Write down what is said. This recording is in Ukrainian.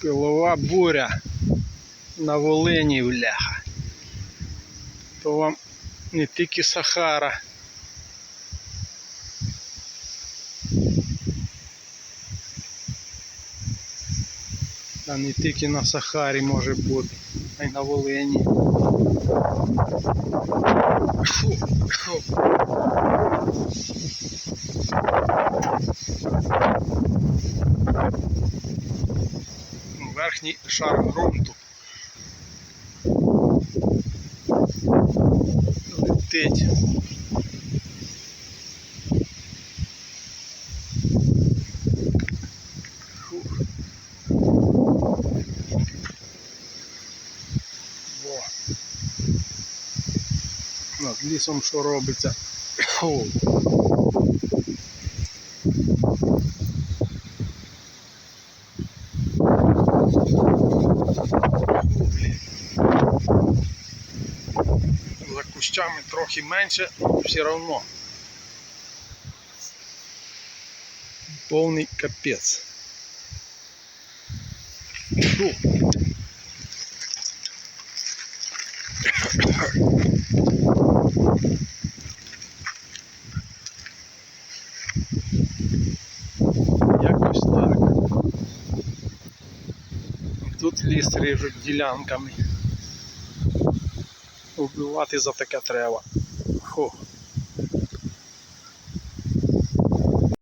Пилова буря на Волині бляха. То вам не тільки Сахара. А не тільки на Сахарі може бути, а й на Волині. Фу, фу. Ну, Верхній шар ґрунту. Летить. Над лісом що робиться? Фу. За кущами трохи менше, все одно. Повний капець. Фу. Якось Тут ліс ріжуть ділянками. Вбивати за таке треба. Фу.